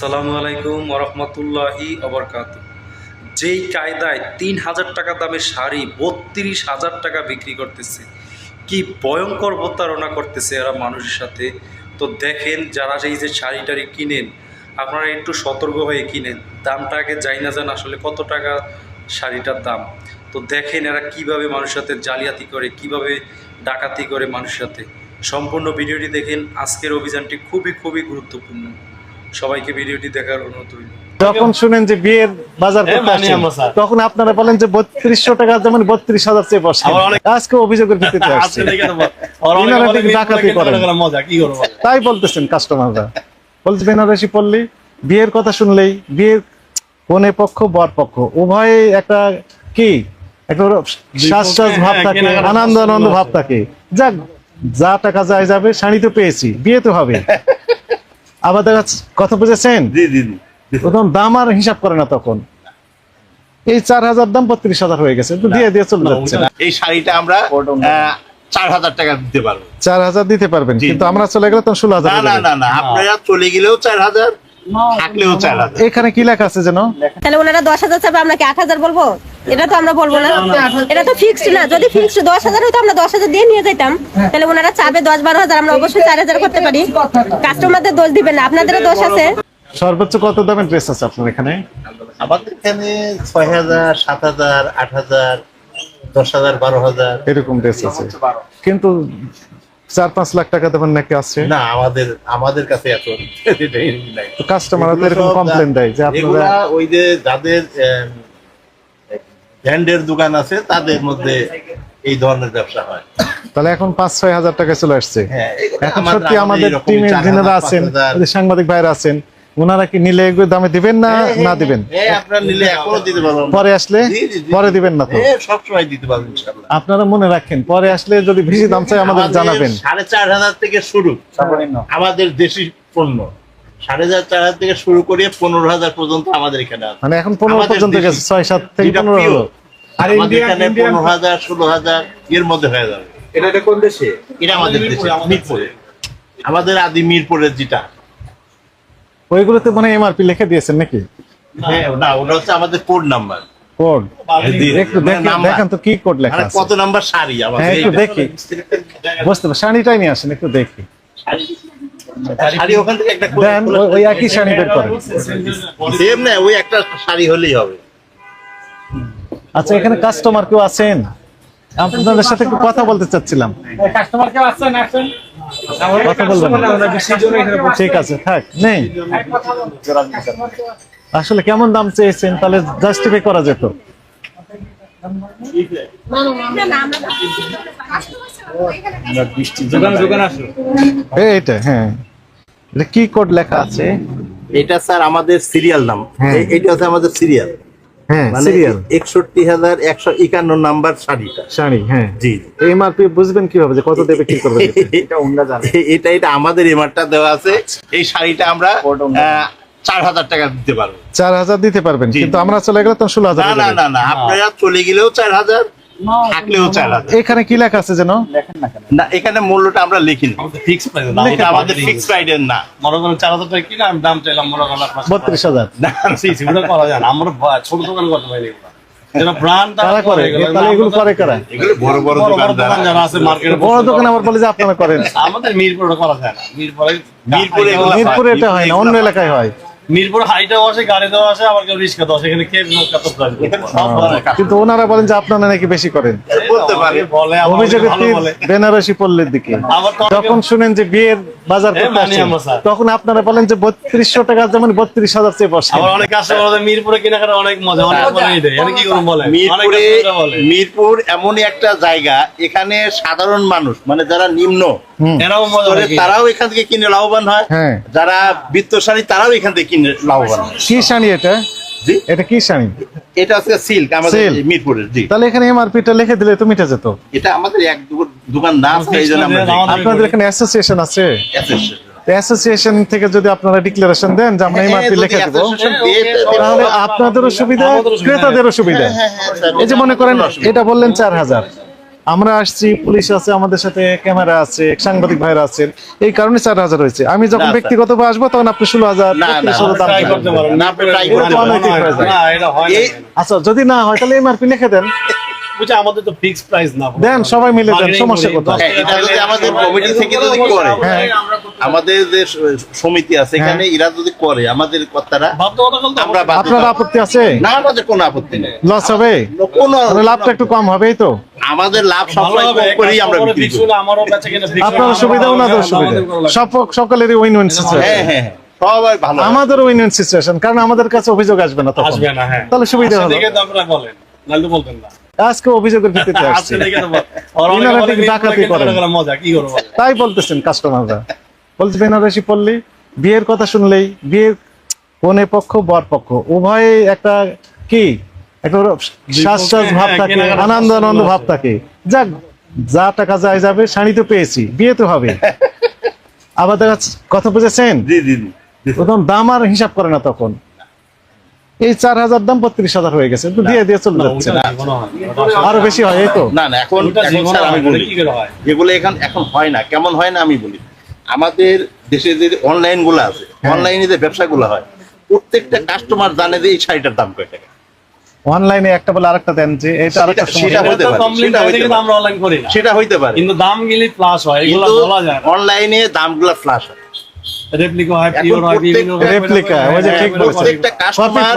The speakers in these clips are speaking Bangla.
আসসালামু আলাইকুম ওরহমতুল্লাহি অবরকাত যেই কায়দায় তিন হাজার টাকা দামের শাড়ি বত্রিশ হাজার টাকা বিক্রি করতেছে, কি ভয়ঙ্কর প্রতারণা করতেছে এরা মানুষের সাথে? তো দেখেন, যারা এই যে শাড়ি টাড়ি কিনেন, আপনারা একটু সতর্ক হয়ে কিনেন। দামটা আগে যাই না যান আসলে কত টাকা শাড়িটার দাম। তো দেখেন এরা কীভাবে মানুষের সাথে জালিয়াতি করে, কীভাবে ডাকাতি করে মানুষের সাথে। সম্পূর্ণ ভিডিওটি দেখেন, আজকের অভিযানটি খুবই খুবই গুরুত্বপূর্ণ। সবাইকে ভিডিওটি দেখার অনুরোধ রইল। যখন শুনেন যে বিয়ের বাজার হ্যাঁ, করতে। তখন আপনারা বলেন যে বত্রিশশো টাকা যেমন বত্রিশ হাজার চেয়ে বসে আজকে অভিযোগের ভিত্তিতে আসছে। ডাকাতি করেন। তাই বলতেছেন কাস্টমাররা। বলছে বেনারসি পড়লি বিয়ের কথা শুনলেই বিয়ের কনে পক্ষ বর পক্ষ। উভয়ে একটা কি? একটা শ্বাস ভাব হ্যাঁ, থাকে আনন্দ আনন্দ ভাব থাকে। যাক যা টাকা যায় যাবে শাড়ি তো পেয়েছি বিয়ে তো হবে। যাচ্ছে- কথা বুঝেছেন? জি জি জি। প্রথম দাম আর হিসাব করে না তখন। এই চার হাজার দাম বত্রিশ হাজার হয়ে গেছে দিয়ে দিয়ে চলে যাচ্ছে। এই শাড়িটা আমরা চার হাজার টাকা দিতে পারব। চার হাজার দিতে পারবেন কিন্তু আমরা চলে গেলে তখন ষোলো হাজার না না না না আপনারা চলে গেলেও চার হাজার থাকলেও চার হাজার। এখানে কি লেখা আছে যেন? তাহলে ওনারা দশ হাজার চাবে আমরা কি আট হাজার বলব? এটা তো আমরা বলব না। এটা তো ফিক্সড না। যদি ফিক্সড দশ হাজার হতো আমরা দশ হাজার দিয়ে নিয়ে যেতাম তাহলে ওনারা চাবে দশ বারো হাজার আমরা অবশ্যই চার হাজার করতে পারি। কাস্টমারদের দোষ দিবেন না। আপনাদেরও দোষ আছে। সর্বোচ্চ কত দামের ড্রেস আছে আপনার এখানে? আমাদের এখানে ছয় হাজার সাত হাজার আট হাজার দশ হাজার বারো হাজার। এরকম ড্রেস আছে। কিন্তু চার পাঁচ লাখ টাকা দেবেন নাকি আছে? না আমাদের আমাদের কাছে এত তো কাস্টমার এরকম কমপ্লেন দেয় যে আপনারা ওই যে যাদের ব্র্যান্ডের দোকান আছে তাদের মধ্যে এই ধরনের ব্যবসা হয়। তাহলে এখন পাঁচ ছয় হাজার টাকা চলে আসছে। হ্যাঁ, এখন সত্যি আমাদের টিমের চার আছেন সাংবাদিক ভাইরা আছেন ওনারা কি নিলে এগুলো দামে দিবেন না না দিবেন? হ্যাঁ আপনারা নিলে এখনও পরে আসলে। পরে দিবেন না তো? হ্যাঁ সবসময় দিতে পারব ইনশাল্লাহ আপনারা মনে রাখেন পরে আসলে যদি বেশি দাম চাই আমাদের জানাবেন। সাড়ে চার হাজার থেকে শুরু। আমাদের দেশি পণ্য। সাড়ে চার চার হাজার থেকে শুরু করে পনেরো হাজার পর্যন্ত আমাদের এখানে আছে। মানে এখন পনেরো পর্যন্ত গেছে ছয় সাত থেকে পনেরো হলো। এখানে পনেরো হাজার ষোলো হাজার এর মধ্যে হয়ে যাবে। এটা এটা কোন দেশে? এটা আমাদের দেশে মিরপুরে আমাদের আদি মিরপুরের যেটা। ওইগুলোতে মনে এমআরপি লিখে দিয়েছেন নাকি? হ্যাঁ না ওটা হচ্ছে আমাদের কোড নাম্বার কোড একটু দেখেন তো কি কোড লেখা মানে আছে। কত নাম্বার শাড়ি হ্যাঁ আমাদের একটু। দেখি। বুঝতে পারছি শাড়িটাই নিয়ে আসেন একটু দেখি। শাড়ি ওখান থেকে একটা দেন ওই- ওই একই শাড়ি বের করেন। সেম না ওই একটা শাড়ি হলেই হবে। আচ্ছা এখানে কাস্টমার কেউ আছেন? আপনাদের সাথে একটু কথা বলতে চাচ্ছিলাম। কাস্টমার কেউ কথা বলবেন। ঠিক আছে থাক নেই। আসলে কেমন দাম চেয়েছেন? তাহলে জাস্টিফাই করা যেত দোকান দোকান আসো এই এইটা হ্যাঁ এটা কি কোড লেখা আছে এটা স্যার আমাদের সিরিয়াল নাম। এটা হচ্ছে আমাদের সিরিয়াল হ্যাঁ সিরিয়াল একষট্টি হাজার একশো একান্ন নাম্বার শাড়িটা শাড়ি হ্যাঁ জি এমআরপি বুঝবেন কীভাবে যে কত দেবে কি করবে এটা এটা এটা আমাদের এমারটা দেওয়া আছে এই শাড়িটা আমরা চার হাজার টাকা দিতে পারব। চার হাজার দিতে পারবেন কিন্তু আমরা চলে গেলে তখন ষোলো হাজার না না না না আপনারা চলে গেলেও চার হাজার থাকলেও চার হাজার। এখানে কি লেখা আছে যেন? না এখানে মূল্যটা আমরা লিখি না। ফিক্স প্রাইস আমাদের ফিক্স প্রাইডের না। মনে করেন চার হাজার টাকা কিনা আমি দাম চাইলাম মনে বত্রিশ হাজার। না করা যায় না। আমরা ছোট দোকান করতে পারি এগুলো। মিরপুরে এটা হয় না অন্য এলাকায় হয়। মিরপুরে হাইটাও আসে গাড়িতেও আসে আবার কেউ রিক্সাতেও আসে এখানে কে কাজ কিন্তু ওনারা বলেন যে আপনারা নাকি বেশি করেন। বলতে পারে। বলে অভিযোগের ভালো তীর বলে। বেনারসি পল্লীর দিকে। যখন শুনেন যে বিয়ের বাজার হ্যাঁ। তখন আপনারা বলেন যে বত্রিশশো টাকা যেমন বত্রিশ হাজার চেয়ে বসে। আবার অনেক বলে মিরপুরে কেনাকাটা অনেক মজা অনেক মজা। দেয় কি করুন বলে? মিরপুরে মিরপুর এমনই একটা জায়গা এখানে সাধারণ মানুষ মানে যারা নিম্ন। এরাও মজা করে তারাও এখান থেকে কিনে লাভবান হয়। হ্যাঁ। যারা বিত্তশালী তারাও এখান থেকে কিনে লাভবান হয়। কি শাড়ি এটা? জি? এটা কি শাড়ি? এটা হচ্ছে সিল্ক আমাদের মিরপুরের জি। তাহলে এখানে এমআরপিটা লিখে দিলে তো মিটে যেত। এটা আমাদের এক দোকান না আছে এই আমরা আপনাদের এখানে অ্যাসোসিয়েশন আছে? অ্যাসোসিয়েশন থেকে যদি আপনারা ডিক্লারেশন দেন যে আমরা হ্যাঁ, এমআরপি লিখে দেবো। তাহলে আপনাদেরও সুবিধা। ক্রেতাদেরও সুবিধা। হ্যাঁ, হ্যাঁ, স্যার, এই যে মনে করেন এটা বললেন চার হাজার। আমরা আসছি পুলিশ আছে আমাদের সাথে ক্যামেরা আছে সাংবাদিক ভাইরা আছেন এই কারণে চার হাজার হয়েছে আমি যখন ব্যক্তিগত। আসব তখন আপনি ষোলো হাজার হয় আচ্ছা যদি না হয় তাহলে এমআরপি লিখে দেন বুঝছে আমাদের তো ফিক্সড প্রাইস না দেন, সবাই মিলে দেন, সমস্যা কোথায়? হ্যাঁ, এটা যদি আমাদের কমিটি থেকে যদি করে। হ্যাঁ। আমাদের যে সমিতি আছে এখানে এরা যদি করে আমাদের আমরা আপনার আপত্তি আছে? না আমাদের কোনো আপত্তি নেই। লস হবে? কোনো লাভটা একটু কম হবেই তো। আমাদের লাভ সবসময় কম করেই আমরা বিক্রি করি। আপনার সুবিধা ওনাদের হবে, সুবিধা। আমাদের। সব সকলেরই উইন উইন হ্যাঁ সিচুয়েশন হ্যাঁ হ্যাঁ সবাই ভালো আমাদেরও উইন উইন সিচুয়েশন কারণ আমাদের কাছে অভিযোগ আসবে না তখন। আসবে না হ্যাঁ। তাহলে সুবিধা হবে হলো। আপনারা বলেন বলতেন না। আজকে অভিযোগের ভিত্তিতে আসছে। ডাকাতি করেন। বলেন? তাই বলতেছেন কাস্টমাররা। বলছে বেনারসি পল্লী বিয়ের কথা শুনলেই বিয়ের কনে পক্ষ বর পক্ষ। উভয়ে একটা কি? একটা শ্বাস ভাব হ্যাঁ, থাকে আনন্দ আনন্দ ভাব থাকে। যাক যা টাকা যায় যাবে শাড়ি তো পেয়েছি বিয়ে তো হবে। আবার দেখা কথা বুঝেছেন? তখন দাম আর হিসাব করে না তখন। এই চার হাজার দাম বত্রিশ হাজার হয়ে গেছে। দিয়ে দিয়ে চলে যাচ্ছে। হয় আরও বেশি হয় এই তো। না না এখন আমি বলি। হয়? যেগুলো এখন এখন হয় না কেমন হয় না আমি বলি। আমাদের দেশে যে অনলাইনগুলো আছে হ্যাঁ। অনলাইনে যে ব্যবসাগুলো হয় প্রত্যেকটা কাস্টমার জানে যে এই শাড়িটার দাম কয় টাকা। অনলাইনে একটা বলে আরেকটা দেন যে এটা আরেকটা সেটা- সমস্যা। সেটা হতে এটা তো পারে, সেটা হয় পারে। অনলাইন করি সেটা হইতে পারে। কিন্তু দাম গেলে প্লাস হয় এগুলো বলা যায় অনলাইনে দামগুলো ফ্লাশ হয়। রেপ্লিকা হয় পিওর বিভিন্ন রেপ্লিকা ওই যে ঠিক বলেছেন। প্রত্যেকটা কাস্টমার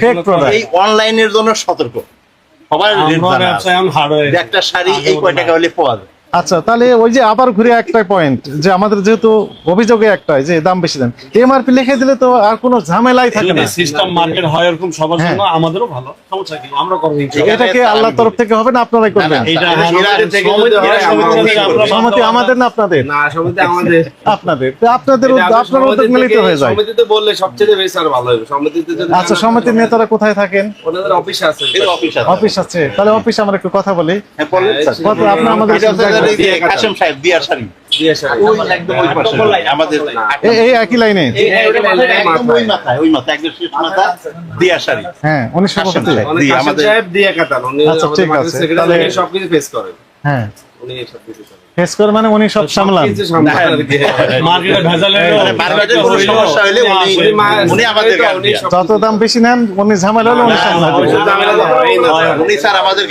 ফেক প্রোডাক্ট এই অনলাইনের জন্য সতর্ক। সবার রেট জানা একটা শাড়ি এই কয় টাকা হলে পাওয়া যায়? আচ্ছা তাহলে ওই যে আবার ঘুরে একটা পয়েন্ট যে আমাদের যেহেতু অভিযোগে একটাই যে দাম বেশি দেন। এমআরপি লিখে দিলে তো আর কোনো ঝামেলাই থাকে না। সিস্টেম মার্কেট হয় এরকম সবার হ্যাঁ। জন্য আমাদেরও ভালো সমস্যা কি? আমরা করব। এটা কি আল্লাহর তরফ থেকে হবে না আপনারাই করবেন? থেকে সমিতি- আমাদের না আপনাদের? না সমিতি আমাদের। আপনাদের। তো আপনাদের এটা আপনার উদ্যোগ মিলিত হয়ে যায়। সমিতিতে বললে সবচেয়ে বেশি আর ভালো হবে। সমিতিতে যদি আচ্ছা সমিতির নেতারা কোথায় থাকেন? ওনাদের অফিস আছে। অফিস আছে। তাহলে অফিস আমরা একটু কথা বলি। হ্যাঁ, বলেন। স্যার। কত আপনার আমাদের কাশেম সাহেব দিয়ার শাড়ি দিয়ে এই- একই লাইনে হ্যাঁ দিয়ে আচ্ছা, সবকিছু ফেস করেন হ্যাঁ উনি সবকিছু ফেস করে মানে উনি সব সামলান মানে যত দাম বেশি নেন উনি ঝামেলা হলে উনি সামলান। উনি স্যার আমাদের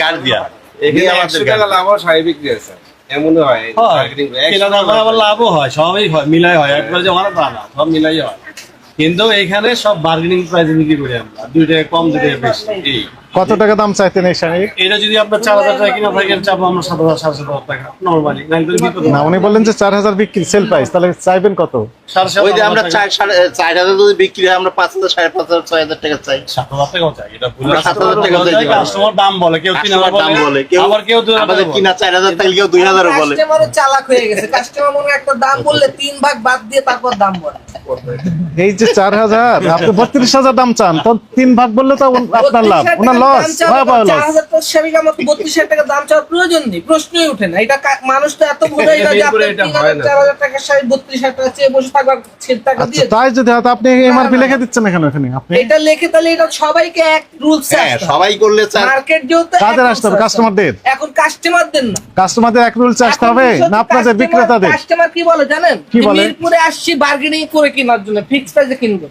এখানে একশো টাকা লাভ হয় সাহেব বিক্রি আছে হয় হয়। করে। একশো কেনা দাম আবার লাভও হয় সবই হয় মিলাই হয়। একবার যে অনেক সব মিলাই হয়। কিন্তু এখানে সব বার্গেনিং প্রাইসে বিক্রি করি আমরা। দুই টাকা কম দুই টাকা বেশি। এই কত টাকা দাম চাইতেন এই শাড়ির? এটা যদি আপনার চার হাজার টাকা কিনা থাকে চাপো আমরা সাত হাজার সাড়ে সাত হাজার টাকা নর্মালি না উনি বললেন যে চার হাজার বিক্রি সেল প্রাইস তাহলে চাইবেন কত? ওই যে আমরা চার সাড়ে চার হাজার যদি বিক্রি হয় আমরা পাঁচ হাজার সাড়ে পাঁচ হাজার ছয় হাজার টাকা চাই। সাত হাজার টাকাও চাই এটা সাত হাজার টাকা চাই। কাস্টমার দাম বলে কেউ তিন হাজার দাম বলে। বলে কেউ আবার কেউ আমাদের কিনা চার হাজার থাকলে কেউ দুই হাজারও বলে। কাস্টমারও চালাক হয়ে গেছে। কাস্টমার মনে একটা দাম বললে তিন ভাগ বাদ দিয়ে তারপর দাম বলে। এই যে চার হাজার আপনি বত্রিশ হাজার দাম চান তো তিন ভাগ বললে তো আপনার লাভ ওনার লস ভয়াবহ লস হাজার তো স্বাভাবিক আমার টাকা দাম চাওয়ার প্রয়োজন নেই। প্রশ্নই ওঠে না। এটা মানুষ তো এত বোঝাই যায় যে এরপরে আপনার এটা তিন হাজার না। চার হাজার টাকার শাড়ি বত্রিশ হাজার টাকা চেয়ে বসে থাকবার টাকা আচ্ছা দিয়ে তাই যদি আপনি এমআরপি লিখে দিচ্ছেন এখানে ওখানে। আপনি এটা লেখে তাহলে এটা সবাইকে এক রুলস হ্যাঁ সবাই করলে মার্কেট কাদের আসতে হবে কাস্টমারদের এখন কাস্টমারদের না। কাস্টমারদের এক রুলস আসতে হবে না আপনাদের বিক্রেতাদের? কাস্টমার কি বলে জানেন? কি বলে? মিরপুরে আসছি বার্গেনিং করে কেনার জন্য ফিক্স প্রাইসে কিনবো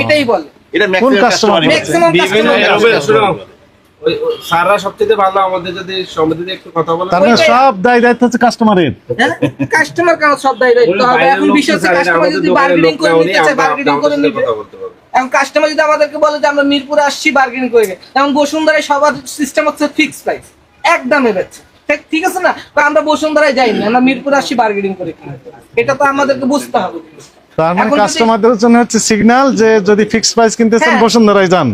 এটাই বলে। এটা ম্যাক্সিমাম কাস্টমার ম্যাক্সিমাম কাস্টমার ওই- ওই স্যাররা সবচেয়ে ভালো আমাদের যদি সমিতিতে একটু কথা বলে তার মানে সব দায় দায়িত্ব হচ্ছে কাস্টমারের কাস্টমার কেন সব দায়ী দায়িত্ব হবে? এখন বিষয় হচ্ছে কাস্টমার যদি বার্গেনিং করে নিতে চায় আমরা- বার্গেনিং করে সাথে নিবে। কথা বলতে পারবে। এখন কাস্টমার যদি আমাদেরকে বলে যে আমরা মিরপুরে আসছি বার্গেনিং করে এখন বসুন্ধরায় সবার সিস্টেম হচ্ছে ফিক্স প্রাইস এক দামে বেচছে ঠিক- আছে না? তো আমরা বসুন্ধরায় যাইনি আমরা মিরপুর আসছি বার্গেনিং করে কিনি। এটা তো আমাদেরকে বুঝতে হবে। তার মানে কাস্টমারদের জন্য হচ্ছে সিগন্যাল যে যদি ফিক্স প্রাইস কিনতে চান হ্যাঁ। বসুন্ধরায় যান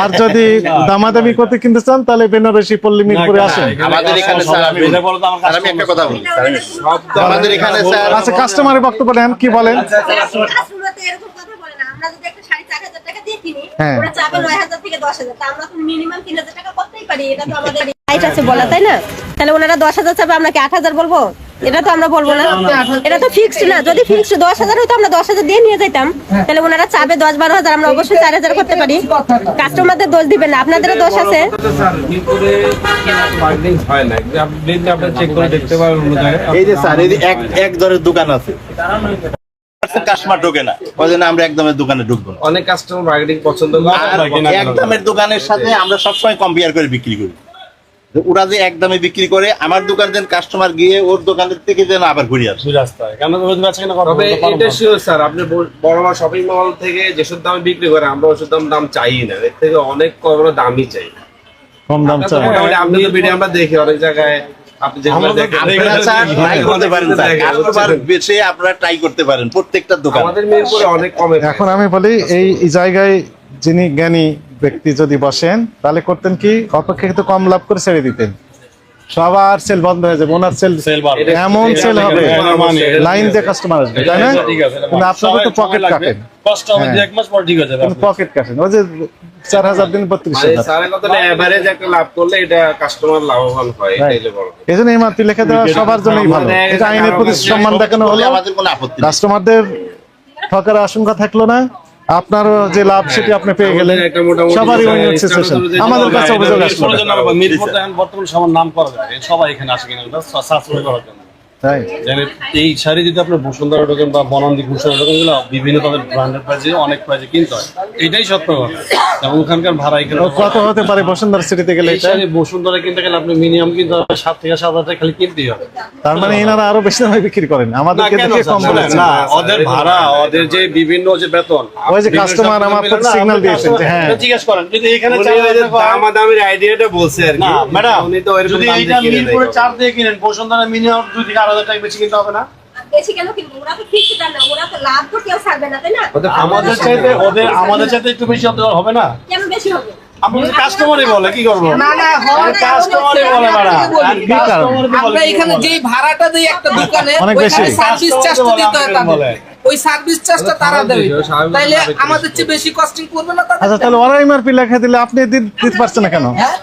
আর যদি দামাদামি করতে কিনতে চান তাহলে বেনারসি পল্লী মিরপুরে আসেন আমাদের এখানে স্যার আমি এটা বলো তো আমার স্যার, আমি একটা কথা বলি স্যার, আমি- সব তো আমাদের এখানে স্যার আচ্ছা কাস্টমারের বক্তব্য নেন কি বলেন এরকম কথা বলে না। আমরা যদি একটা শাড়ি 4,000 টাকা দিয়ে কিনি, হ্যাঁ। ওরা চাবে 9,000 থেকে 10,000 তা আমরা তো minimum 3,000 টাকা করতেই পারি। এটা তো আমাদের right আছে বলা, তাই না? তাহলে ওনারা 10,000 চাবে, আমরা কি 8,000 বলব? এটা তো আমরা বলব না। এটা তো ফিক্সড না। যদি ফিক্সড দশ হাজার হতো আমরা দশ হাজার দিয়ে নিয়ে যেতাম তাহলে ওনারা চাবে দশ বারো হাজার আমরা অবশ্যই চার হাজার করতে পারি। কাস্টমারদের দোষ দিবেন না। আপনাদেরও দোষ আছে। হয় না আপনি আপনি চেক করে দেখতে পারেন অন্য জায়গায় এই যে স্যার এক এক দরের দোকান আছে। কাস্টমার ঢোকে না। ওই জন্য আমরা একদমের দোকানে ঢুকবো অনেক কাস্টমার মার্কেটিং পছন্দ করে। আর কেনা কেনা করে। একদমের দোকানের সাথে আমরা সবসময় কম্পেয়ার করে বিক্রি করি। ওরা যে একদমে বিক্রি করে আমার দোকান যেন কাস্টমার গিয়ে ওর দোকানের থেকে যেন আবার ঘুরে আসে। তবে এটা শিওর স্যার আপনি বড় বড় শপিং মল থেকে যেসব দামে বিক্রি করে আমরা ওষুধ দাম দাম চাই না। এর থেকে অনেক কম দামই চাই। কম দাম চাই। মোটামুটি আপনি তো ভিডিও আমরা দেখি অনেক জায়গায় আপনি যেগুলো আমরা তো দেখেন আপনারা ট্রাই করতে পারেন স্যার কাস্টমার বেছে আপনারা ট্রাই করতে পারেন প্রত্যেকটা দোকান। আমাদের মিরপুরে অনেক কমে এখন। আমি বলি এই জায়গায় যিনি জ্ঞানী ব্যক্তি যদি বসেন তাহলে করতেন কি? অপেক্ষাকৃত কম লাভ করে ছেড়ে দিতেন। সবার সেল বন্ধ হয়ে যাবে ওনার সেল সেল এমন সেল হবে মানে- লাইন দিয়ে কাস্টমার আসবে তাই না? ঠিক আছে, এটা কিন্তু আপনাদের তো পকেট কাটেন। হ্যাঁ। দু এক মাস পর ঠিক যাবে কিন্তু পকেট কাটেন। ওই যে চার হাজার দিন বত্রিশ মানে হয়। এই জন্য এমআরপি লিখে দেওয়া সবার জন্যই ভালো। এটা আইনের প্রতি সম্মান দেখানো হলো। আমাদের কোনো আপত্তি নেই। কাস্টমারদের ঠকার আশঙ্কা থাকল না। আপনারও যে লাভ সেটি আপনি পেয়ে গেলেন। আমাদের একটা মোটামুটি সবারই যে হচ্ছে সিচুয়েশন আমাদের কাছে অভিযোগ আসছে। আসলো মিরপুর এখন বর্তমানে সবার নাম করা যায়। সবাই এখানে আসে কিনা সাশ্রয় করার জন্য। তাই? এই শাড়ি যদি আপনার বসুন্ধরা ঢোকেন বা বনান্দি ভূষণ ঢোকেনগুলো বিভিন্ন তাদের প্রাইজে অনেক প্রাইজে কিনতে হয়। এটাই সত্য কথা। এবং ওখানকার ভাড়া এখানে কত হতে পারে বসুন্ধরা সিটিতে গেলে শাড়ি বসুন্ধরা কিনতে গেলে আপনি মিনিমাম কিন্তু সাত থেকে সাত হাজার খালি কিনতেই হবে। তার মানে এনারা আরও বেশি দামে বিক্রি করেন। স্যার? কম না, না, ওদের ভাড়া ওদের যে বিভিন্ন যে বেতন ওই যে সব আমার না, দিয়েছেন যে হ্যাঁ। জিজ্ঞেস করেন যদি এখানে হয়- দামাদামির আইডিয়াটা বলছে আর কি। না ম্যাডাম উনি তো এরকম যদি দাম এইটা দিয়ে মিরপুরে চার দিয়ে কিনেন বসুন্ধরা মিনিমাম দুই থেকে আড়াই হাজার টাকা বেশি কিনতে হবে না? বেশি কেন কিনবো? ওরা তো ফিক্সড না ওরা তো লাভ তো কেউ ছাড়বে না তাই না? আমাদের চাইতে ওদের আমাদের চাইতে একটু বেশি হবে না? বেশি হবে? কাস্টমারই বলে কি করব? না না হয় কাস্টমারই বলে? আমরা এখানে যেই ভাড়াটা দিই একটা দোকানে অনেক ওইখানে বেশি। সার্ভিস দিতে হয় বলে। ওই সার্ভিস চার্জটা তারা দেবে। তাইলে আমাদের চেয়ে বেশি কস্টিং করবে না আচ্ছা তাহলে ওরা এমআরপি লেখা দিলে আপনি দিতে পারছেন না কেন? হ্যাঁ?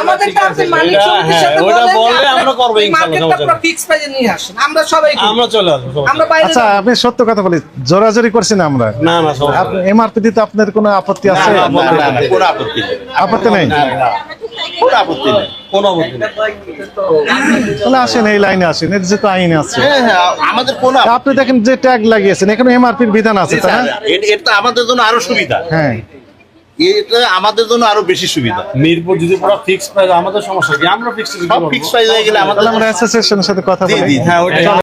আমাদের ঠিক মালিক সমিতির হ্যাঁ, সাথে ওটা বললে আমরা করব ইনশাআল্লাহ, মার্কেটটা। ফিক্স নিয়ে আসেন আমরা সবাই আমরা চলে আসব আমরা বাইরে আচ্ছা আপনি সত্য কথা বলি জোরাজোরি করছি না আমরা? না না নেই। এমআরপি দিতে আপনার কোনো আপত্তি আছে? না, না, না, না, কোনো আপত্তি নেই। আপত্তি নেই? কোনো আপত্তি নেই। কোনো আপত্তি নেই। তাহলে আসেন এই লাইনে আসেন এর আইন আছে। হ্যাঁ হ্যাঁ আমাদের কোনো আপনি দেখেন যে ট্যাগ লাগিয়েছেন এখানে এমআরপির বিধান আছে তাই না? এটা আমাদের জন্য আরও সুবিধা। হ্যাঁ। এটা আমাদের জন্য আরও বেশি সুবিধা। মিরপুর যদি পুরো ফিক্স প্রাইস আমাদের সমস্যা কি? আমরা ফিক্স সব ফিক্স প্রাইস হয়ে গেলে আমাদের আমরা অ্যাসোসিয়েশনের সাথে কথা বলি। হ্যাঁ ওইটা